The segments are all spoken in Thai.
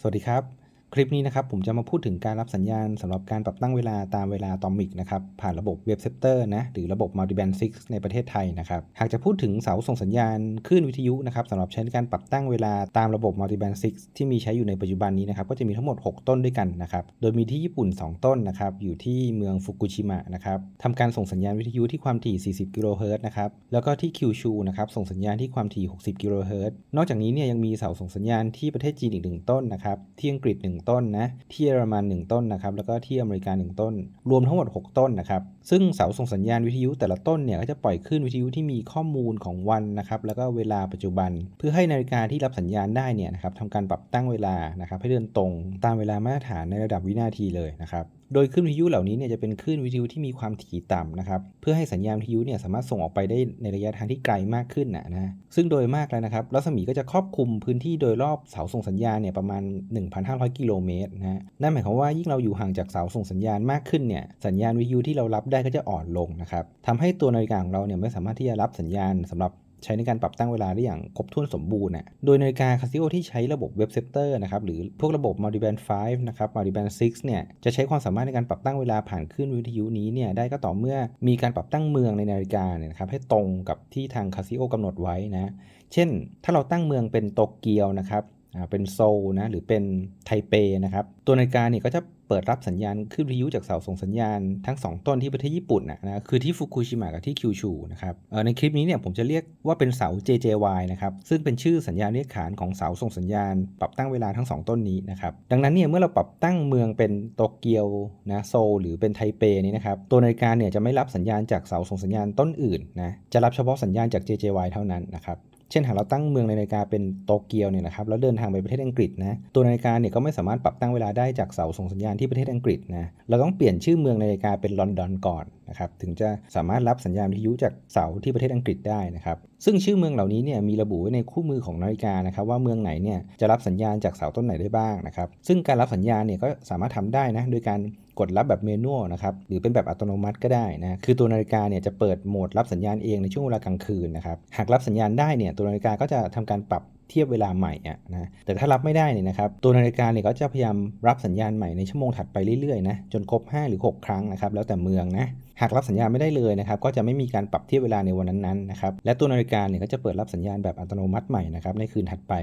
สวัสดีครับ คลิปนี้นะครับผมจะมาพูดถึงการรับสัญญาณสำหรับการปรับตั้งเวลาตามเวลาตอมิกนะครับผ่านระบบเว็บเซปเตอร์นะหรือระบบ Multiband 6 ในประเทศไทยนะครับหากจะพูดถึงเสาส่งสัญญาณคลื่นวิทยุนะครับสำหรับใช้ในการปรับตั้งเวลาตามระบบ Multiband 6 ที่มีใช้อยู่ในปัจจุบันนี้นะครับก็จะมีทั้งหมด 6 ต้นด้วยกันนะครับโดยมีที่ญี่ปุ่น 2 ต้นนะครับอยู่ที่เมืองฟุกุชิมะนะครับทำการส่งสัญญาณวิทยุที่ความถี่ 40 กิโลเฮิรตซ์นะครับแล้วก็ที่คิวชูนะครับส่งสัญญาณที่ความถี่ 60 กิโลเฮิรตซ์นอกจากนี้เนี่ยยังมีเสาส่งสัญญาณที่ประเทศจีนอีกหนึ่งต้นนะครับที่อังกฤษ1ต้นนะที่เยอรมัน 1 ต้นนะครับแล้วก็ที่อเมริกา 1 ต้น รวมทั้งหมด 6 ต้นนะครับซึ่งเสาส่งสัญญาณวิทยุแต่ละต้นเนี่ยก็จะปล่อยคลื่นวิทยุที่มีข้อมูลของวันนะครับแล้วก็เวลาปัจจุบัน เพื่อให้นาฬิกาที่รับสัญญาณได้เนี่ยนะครับทำการปรับตั้งเวลานะครับให้เดินตรง ตามเวลามาตรฐานในระดับวินาทีเลยนะครับโดยคลื่นวิทยุเหล่านี้เนี่ยจะเป็นคลื่นวิทยุที่มีความถี่ต่ำนะครับเพื่อให้สัญญาณวิทยุเนี่ยสามารถส่งออกไปได้ในระยะทางที่ไกลมากขึ้นนะนะซึ่งโดยมากแล้วนะครับรัศมีก็จะครอบคลุมพื้นที่โดยรอบเสาส่งสัญญาณเนี่ยประมาณ 1,500 กิโลเมตรนะนั่นหมายความว่ายิ่งเราอยู่ห่างจากเสาส่งสัญญาณมากขึ้นเนี่ยสัญญาณวิทยุที่เรารับได้ก็จะอ่อนลงนะครับทำให้ตัวนาฬิกาของเราเนี่ยไม่สามารถที่จะรับสัญญาณสำหรับใช้ในการปรับตั้งเวลาได้อย่างครบถ้วนสมบูรณ์น่ะโดยนาฬิกา Casio ที่ใช้ระบบเว็บเซปเตอร์นะครับ หรือพวกระบบ Multiband 5 นะครับ Multiband 6 เนี่ย จะใช้ความสามารถในการปรับตั้งเวลาผ่านคลื่นวิทยุนี้เนี่ย ได้ก็ต่อเมื่อมีการปรับตั้งเมืองในนาฬิกาเนี่ยนะครับ ให้ตรงกับที่ทาง Casio กำหนดไว้นะ เช่น ถ้าเราตั้งเมืองเป็นโตเกียวนะครับ เป็นโซลนะหรือเป็นไทเปนะครับ ตัวนาฬิกาเนี่ยก็จะเปิดรับสัญญาณคลื่นวิทยุจากเสาส่งสัญญาณทั้ง 2 ต้นที่ประเทศญี่ปุ่นนะนะคือที่ฟุกุชิมะกับที่คิวชูนะครับในคลิปนี้เนี่ยผมจะเรียกว่าเป็นเสา JJY นะครับซึ่งเป็นชื่อสัญญาณเรียกขานของเสาส่งสัญญาณ ปรับตั้งเวลาทั้ง 2 ต้นนี้นะครับดังนั้นเนี่ยเมื่อเราปรับตั้งเมืองเป็นโตเกียวนะโซลหรือเป็นไทเปนี่นะครับตัวนาฬิกาเนี่ยจะไม่รับสัญญาณจากเสาส่งสัญญาณต้นอื่นนะจะรับเฉพาะสัญญาณจาก JJY เท่านั้นนะครับ เช่นหากเราตั้งเมืองในนาฬิกาเป็นโตเกียวเนี่ยนะครับแล้วเดินทางไปประเทศอังกฤษนะตัวนาฬิกาเนี่ยก็ไม่สามารถปรับตั้งเวลาได้จากเสาส่งสัญญาณที่ประเทศอังกฤษนะเราต้องเปลี่ยนชื่อเมืองในนาฬิกาเป็นลอนดอนก่อน นะครับถึงจะสามารถรับสัญญาณวิทยุจากเสาที่ประเทศอังกฤษได้นะครับซึ่งชื่อเมืองเหล่านี้เนี่ยมีระบุไว้ในคู่มือของนาฬิกานะครับว่าเมืองไหนเนี่ยจะรับสัญญาณจากเสาต้นไหนได้บ้างนะครับซึ่งการรับสัญญาณเนี่ยก็สามารถทำได้นะโดยการกดรับแบบเมนูนะครับหรือเป็นแบบอัตโนมัติก็ได้นะคือตัวนาฬิกาเนี่ยจะเปิดโหมดรับสัญญาณเองในช่วงเวลากลางคืนนะครับหากรับสัญญาณได้เนี่ยตัวนาฬิกาก็จะทำการปรับ เทียบเวลาใหม่อะนะแต่ถ้ารับไม่ได้เนี่ยนะครับตัวนาฬิกาเนี่ยก็จะพยายามรับสัญญาณใหม่ในชั่วโมงถัดไปเรื่อยๆนะจนครบ 5 หรือ 6 ครั้งนะครับแล้วแต่เมืองนะหากรับสัญญาณไม่ได้เลยนะครับก็จะไม่มีการปรับเทียบเวลาในวันนั้นๆนะครับและตัวนาฬิกาเนี่ยก็จะเปิดรับสัญญาณแบบอัตโนมัติใหม่นะครับในคืนถัดไป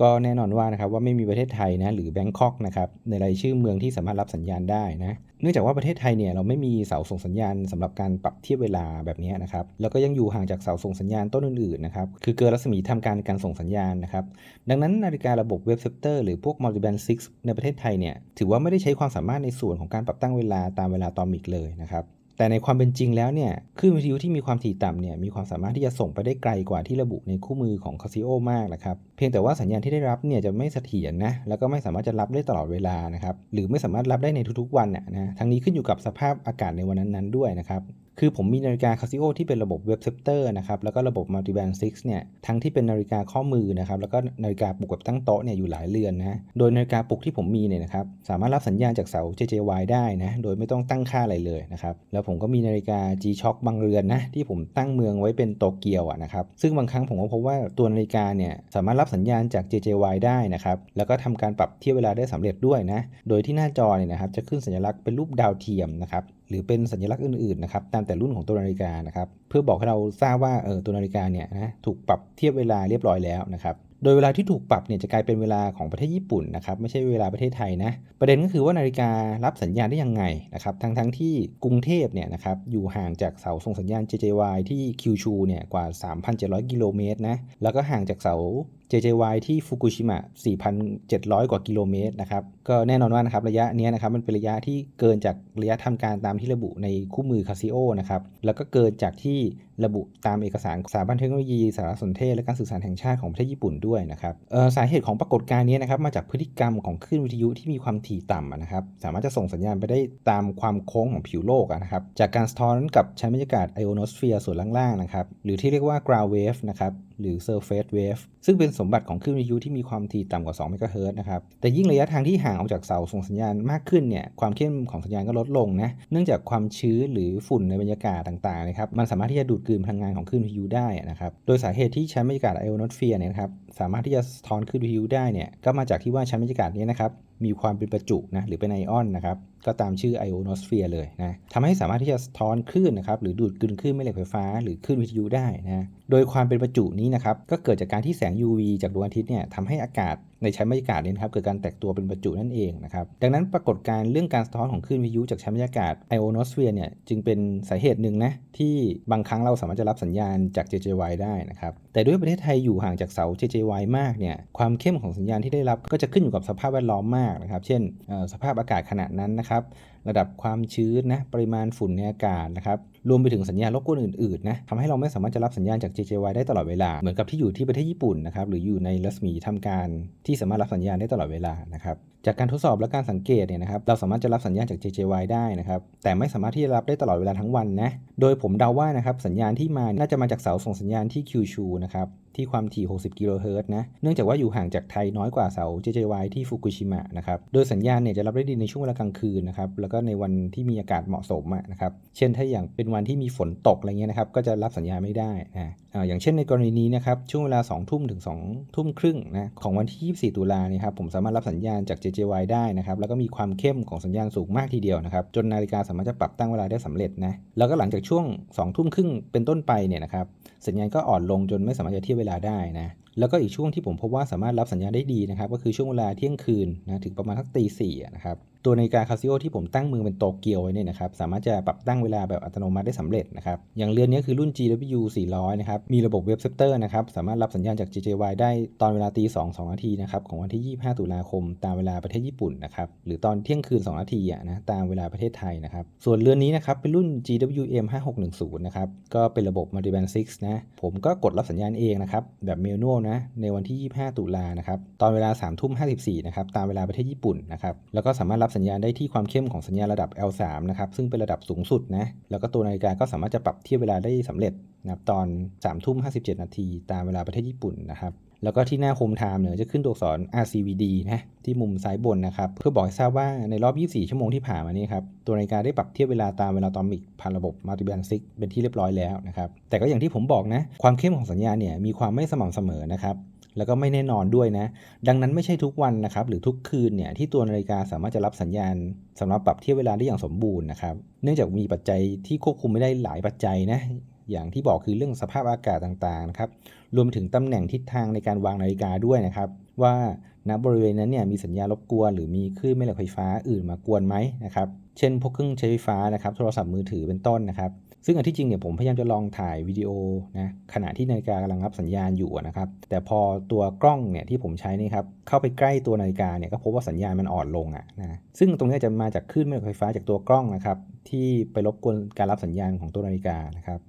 ก็แน่นอนว่านะครับว่าไม่มีประเทศไทยนะหรือแบงคอกนะครับในรายชื่อเมืองที่สามารถรับสัญญาณได้นะเนื่องจากว่าประเทศไทยเนี่ยเราไม่มีเสาส่งสัญญาณสำหรับการปรับเทียบเวลาแบบนี้นะครับแล้วก็ยังอยู่ห่างจากเสาส่งสัญญาณต้นอื่นๆนะครับคือเกินรัศมีทำการการส่งสัญญาณนะครับดังนั้นนาฬิการะบบเว็บเซปเตอร์หรือพวก Multiband 6ในประเทศไทยเนี่ยถือว่าไม่ได้ใช้ความสามารถในส่วนของการปรับตั้งเวลาตามเวลาตอมิกเลยนะครับ แต่ในความเป็นจริงแล้วเนี่ยคลื่นวิทยุที่มีความถี่ต่ำเนี่ยมีความสามารถที่จะส่งไปได้ไกลกว่าที่ระบุในคู่มือของคาซิโอมากนะครับเพียงแต่ว่าสัญญาณที่ได้รับเนี่ยจะไม่เสถียรนะแล้วก็ไม่สามารถจะรับได้ตลอดเวลานะครับหรือไม่สามารถรับได้ในทุกๆวันนะนะทั้งนี้ขึ้นอยู่กับสภาพอากาศในวันนั้นๆด้วยนะครับคือผมมีนาฬิกา Casio ที่เป็นระบบเว็บเซปเตอร์นะครับ แล้วก็ระบบ Multiband 6 เนี่ย ทั้งที่เป็นนาฬิกาข้อมือนะครับ แล้วก็นาฬิกาปลุกแบบตั้งโต๊ะเนี่ยอยู่หลายเรือนนะ โดยนาฬิกาปลุกที่ผมมีเนี่ยนะครับ สามารถรับสัญญาณจากเสา JJY ได้นะ โดยไม่ต้องตั้งค่าอะไรเลยนะครับ แล้วผมก็มีนาฬิกา G-Shock บางเรือนนะ ที่ผมตั้งเมืองไว้เป็นโตเกียวอะนะครับ ซึ่งบางครั้งผมก็พบว่าตัวนาฬิกาเนี่ยสามารถรับสัญญาณจาก JJY ได้นะครับ แล้วก็ทำการปรับเทียบเวลาได้สำเร็จด้วยนะ โดยที่หน้าจอเนี่ยนะครับจะขึ้นสัญลักษณ์เป็นรูปดาวเทียมนะครับ หรือเป็นสัญลักษณ์อื่นๆนะครับตามแต่รุ่นของตัวนาฬิกานะครับเพื่อบอกให้เราทราบว่าเออตัวนาฬิกาเนี่ยนะถูกปรับเทียบเวลาเรียบร้อยแล้วนะครับโดยเวลาที่ถูกปรับเนี่ยจะกลายเป็นเวลาของประเทศญี่ปุ่นนะครับไม่ใช่เวลาประเทศไทยนะประเด็นก็คือว่านาฬิการับสัญญาณได้ยังไงนะครับทั้งทั้งๆที่กรุงเทพเนี่ยนะครับอยู่ห่างจากเสาส่งสัญญาณ JJY ที่คิวชูเนี่ยกว่า 3,700 กิโลเมตรนะแล้วก็ห่างจากเสา JJY ที่ฟุกุชิมะ 4,700 กว่ากิโลเมตรนะครับ ก็แน่นอนว่านะครับระยะนี้นะครับมันเป็นระยะที่เกินจากระยะทำการตามที่ระบุในคู่มือ Casio นะครับ แล้วก็เกินจากที่ระบุตามเอกสารสถาบันเทคโนโลยีสารสนเทศและการสื่อสารแห่งชาติของประเทศญี่ปุ่นด้วยนะครับเอ่อสาเหตุของปรากฏการณ์นี้นะครับมาจากพฤติกรรมของคลื่นวิทยุที่มีความถี่ต่ำนะครับ สามารถจะส่งสัญญาณไปได้ตามความโค้งของผิวโลกนะครับ จากการสะท้อนกับชั้นบรรยากาศไอโอโนสเฟียร์ส่วนล่างๆนะครับ หรือที่เรียกว่า ground wave นะครับ หรือ surface wave ซึ่งเป็นสมบัติของคลื่นวิทยุที่มีความถี่ต่ำกว่า2เมกะเฮิรตซ์นะครับ แต่ยิ่งระยะทางที่ห่างออกจากเสาส่งสัญญาณมากขึ้นเนี่ย ความเข้มของสัญญาณก็ลดลงนะ เนื่องจากความชื้นหรือฝุ่นในบรรยากาศต่างๆนะครับ มันสามารถที่จะดูดกลืนพลังงานของคลื่นวิทยุได้นะครับ โดยสาเหตุที่ชั้นบรรยากาศไอโอโนสเฟียร์เนี่ยนะครับ สามารถที่จะสะท้อนคลื่นวิทยุได้เนี่ย ก็มาจากที่ว่าชั้นบรรยากาศนี้นะครับ มีความเป็นประจุนะหรือเป็นไอออนนะครับก็ตามชื่อไอโอโนสเฟียร์เลยนะทำให้สามารถที่จะสะท้อนคลื่นนะครับหรือดูดกลืนคลื่นแม่เหล็กไฟฟ้า หรือคลื่นวิทยุได้นะโดยความเป็นประจุนี้นะครับก็เกิดจากการที่แสง UV จากดวงอาทิตย์เนี่ยทำให้อากาศ ในชั้นบรรยากาศเนี่ยนะครับเกิดการแตกตัวเป็นประจุนั่นเองนะครับดังนั้นปรากฏการณ์เรื่องการสะท้อนของคลื่นวิทยุจากชั้นบรรยากาศไอโอโนสเฟียร์เนี่ยจึงเป็นสาเหตุหนึ่งนะที่บางครั้งเราสามารถจะรับสัญญาณจาก JJY ได้นะครับแต่ด้วยประเทศไทยอยู่ห่างจากเสา JJY มากเนี่ยความเข้มของสัญญาณที่ได้รับก็จะขึ้นอยู่กับสภาพแวดล้อมมากนะครับเช่นสภาพอากาศขณะนั้นนะครับ ระดับความชื้นนะปริมาณฝุ่นในอากาศนะครับรวมไปถึงสัญญาณรบกวนอื่นๆนะทำให้เราไม่สามารถจะรับสัญญาณจาก JJY ได้ตลอดเวลา เหมือนกับที่อยู่ที่ประเทศญี่ปุ่นนะครับหรืออยู่ในรัศมีทำการที่สามารถรับสัญญาณได้ตลอดเวลานะครับจากการทดสอบและการสังเกตเนี่ยนะครับเราสามารถจะรับสัญญาณจาก JJY ได้นะครับแต่ไม่สามารถที่จะรับได้ตลอดเวลาทั้งวันนะโดยผมเดาว่านะครับสัญญาณที่มาน่าจะมาจากเสาส่งสัญญาณที่คิวชูนะครับ ที่ความถี่ 60 กิโลเฮิรตซ์นะ เนื่องจากว่าอยู่ห่างจากไทยน้อยกว่าเสา JJY ที่ฟุกุชิมะนะครับ โดยสัญญาณเนี่ยจะรับได้ดีในช่วงเวลากลางคืนนะครับ แล้วก็ในวันที่มีอากาศเหมาะสมนะครับ เช่นถ้าอย่างเป็นวันที่มีฝนตกอะไรเงี้ยนะครับ ก็จะรับสัญญาณไม่ได้นะอย่างเช่นในกรณีนี้นะครับ ช่วงเวลา 2 ทุ่มถึง 2 ทุ่มครึ่งนะของวันที่ 24 ตุลาเนี่ยครับ ผมสามารถรับสัญญาณจาก JJY ได้นะครับ แล้วก็มีความเข้มของสัญญาณสูงมากทีเดียวนะครับ จนนาฬิกาสามารถจะปรับตั้งเวลาได้สำเร็จนะ แล้วก็หลังจากช่วง 2 ทุ่มครึ่งเป็นต้นไปเนี่ยนะครับ สัญญาณก็อ่อนลงจนไม่สามารถจะเทียบเวลาได้นะแล้วก็อีกช่วงที่ผมพบว่าสามารถรับสัญญาณได้ดีนะครับ ก็คือช่วงเวลาเที่ยงคืนนะถึงประมาณทักตีสี่นะครับ ตัวนาฬิกาคาซิโอที่ผมตั้งมือเป็นโตเกียวไว้เนี่ยนะครับสามารถจะปรับตั้งเวลาแบบอัตโนมัติได้สำเร็จนะครับอย่างเรือนนี้คือรุ่น GW 400นะครับมีระบบเว็บเซปเตอร์นะครับสามารถรับสัญญาณจาก JJY ได้ตอนเวลาตี2 2นาทีนะครับของวันที่ 25 ตุลาคม ตามเวลาประเทศญี่ปุ่นนะครับหรือตอนเที่ยงคืน 2 นาทีอะนะตามเวลาประเทศไทยนะครับส่วนเรือนนี้นะครับเป็นรุ่น GWM 5610นะครับก็เป็นระบบ Multiband 6นะผมก็กดรับสัญญาณเองนะครับแบบเมนูนะในวันที่ 25 ตุลานะครับตอนเวลา3ทุ่ม54นะครับตามเวลาประเทศญี่ปุ่นนะครับแล้วก็สามารถรับสัญญาณได้ที่ความเข้มของสัญญาณระดับ L3 นะครับซึ่งเป็นระดับสูงสุดนะแล้วก็ตัวนาฬิกาก็สามารถจะปรับเทียบเวลาได้สำเร็จนะครับตอน3ทุ่ม57นาที ตามเวลาประเทศญี่ปุ่นนะครับแล้วก็ที่หน้าโฮมไทม์เนี่ยจะขึ้นตัวอักษร RCVD นะที่มุมซ้ายบนนะครับ เพื่อบอกให้ทราบว่าในรอบ 24 ชั่วโมงที่ผ่านมานี้ครับ ตัวนาฬิกาได้ปรับเทียบเวลาตามเวลาตอมิกผ่านระบบ Multiband 6เป็นที่เรียบร้อยแล้วนะครับ แต่ก็อย่างที่ผมบอกนะ ความเข้มของสัญญาณเนี่ยมีความไม่สม่ำเสมอนะครับ แล้วก็ไม่แน่นอนด้วยนะ ดังนั้นไม่ใช่ทุกวันนะครับ หรือทุกคืนเนี่ยที่ตัวนาฬิกาสามารถจะรับสัญญาณสำหรับปรับเทียบเวลาได้อย่างสมบูรณ์นะครับเนื่องจากมีปัจจัยที่ควบคุมไม่ได้หลายปัจจัยนะอย่างที่บอกคือเรื่องสภาพอากาศต่างๆนะครับรวมถึงตำแหน่งทิศทางในการวางนาฬิกาด้วยนะครับ ว่าณบริเวณนั้นเนี่ยมีสัญญาณรบกวน หรือมีคลื่นแม่เหล็กไฟฟ้าอื่นมากวนไหมนะครับเช่นพวกเครื่องใช้ไฟฟ้านะครับ โทรศัพท์มือถือเป็นต้นนะครับ ซึ่งอันที่จริงเนี่ยผมพยายามจะลองถ่ายวิดีโอนะขณะที่นาฬิกากำลังรับสัญญาณอยู่นะครับ แต่พอตัวกล้องเนี่ยที่ผมใช้นี่ครับเข้าไปใกล้ตัวนาฬิกาเนี่ยก็พบว่าสัญญาณมันอ่อนลงอะนะซึ่งตรงนี้จะมาจากคลื่นแม่เหล็กไฟฟ้าจากตัวกล้องนะครับที่ไปรบกวนการรับสัญญาณของตัวนาฬิกานะครับ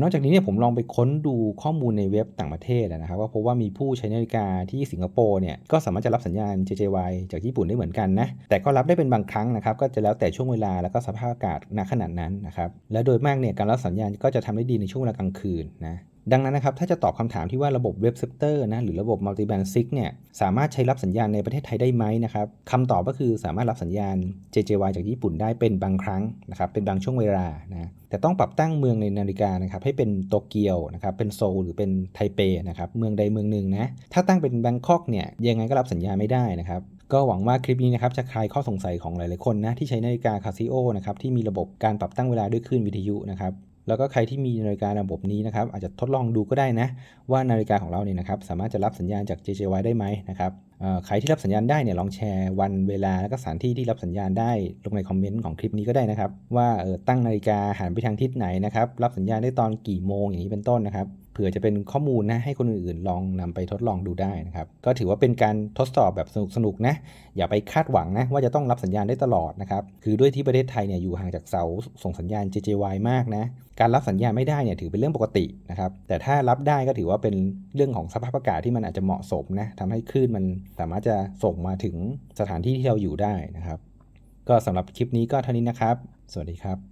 นอกจากนี้เนี่ยผมลองไปค้นดูข้อมูลในเว็บต่างประเทศนะครับว่าพบว่ามีผู้ใช้นาฬิกาที่สิงคโปร์เนี่ยก็สามารถจะรับสัญญาณ JJY จากญี่ปุ่นได้เหมือนกันนะแต่ก็รับได้เป็นบางครั้งนะครับก็จะแล้วแต่ช่วงเวลาแล้วก็สภาพอากาศณขนาดนั้นนะครับและโดยมากเนี่ยการรับสัญญาณก็จะทำได้ดีในช่วงเวลากลางคืนนะดังนั้นนะครับถ้าจะตอบคำถามที่ว่าระบบเว็บเซปเตอร์นะหรือระบบ Multiband 6เนี่ยสามารถใช้รับสัญญาณในประเทศไทยได้ไหมนะครับคำตอบก็คือสามารถรับสัญญาณ JJY จากญี่ปุ่นได้เป็นบางครั้งนะครับเป็นบางช่วงเวลานะแต่ต้องปรับตั้งเมืองในนาฬิกานะครับให้เป็นโตเกียวนะครับเป็นโซลหรือเป็นไทเปนะครับเมืองใดเมืองหนึ่งนะถ้าตั้งเป็นแบงคอกเนี่ยยังไงก็รับสัญญาณไม่ได้นะครับก็หวังว่าคลิปนี้นะครับจะคลายข้อสงสัยของหลาย ๆ คนนะที่ใช้นาฬิกาคาซิโอนะครับที่มีระบบการปรับตั้งเวลาด้วยคลื่นวิทยุนะครับ แล้วก็ใครที่มีนาฬิการะบบนี้นะครับอาจจะทดลองดูก็ได้นะ ว่านาฬิกาของเราเนี่ยนะครับสามารถจะรับสัญญาณจาก JJY ได้ไหมนะครับใครที่รับสัญญาณได้เนี่ยลองแชร์วันเวลาและก็สถานที่ที่รับสัญญาณได้ลงในคอมเมนต์ของคลิปนี้ก็ได้นะครับ ว่าออตั้งนาฬิกาหันไปทางทิศไหนนะครับรับสัญญาณได้ตอนกี่โมงอย่างนี้เป็นต้นนะครับ เผื่อจะเป็นข้อมูลนะให้คนอื่นๆ ลองนำไปทดลองดูได้นะครับ ก็ถือว่าเป็นการทดสอบแบบสนุกๆนะ อย่าไปคาดหวังนะว่าจะต้องรับสัญญาณได้ตลอดนะครับ คือด้วยที่ประเทศไทยเนี่ยอยู่ห่างจากเสาส่งสัญญาณ JJY มากนะ การรับสัญญาณไม่ได้เนี่ยถือเป็นเรื่องปกตินะครับ แต่ถ้ารับได้ก็ถือว่าเป็นเรื่องของสภาพอากาศที่มันอาจจะเหมาะสมนะทำให้คลื่นมันสามารถจะส่งมาถึงสถานที่ที่เราอยู่ได้นะครับ ก็สำหรับคลิปนี้ก็เท่านี้นะครับ สวัสดีครับ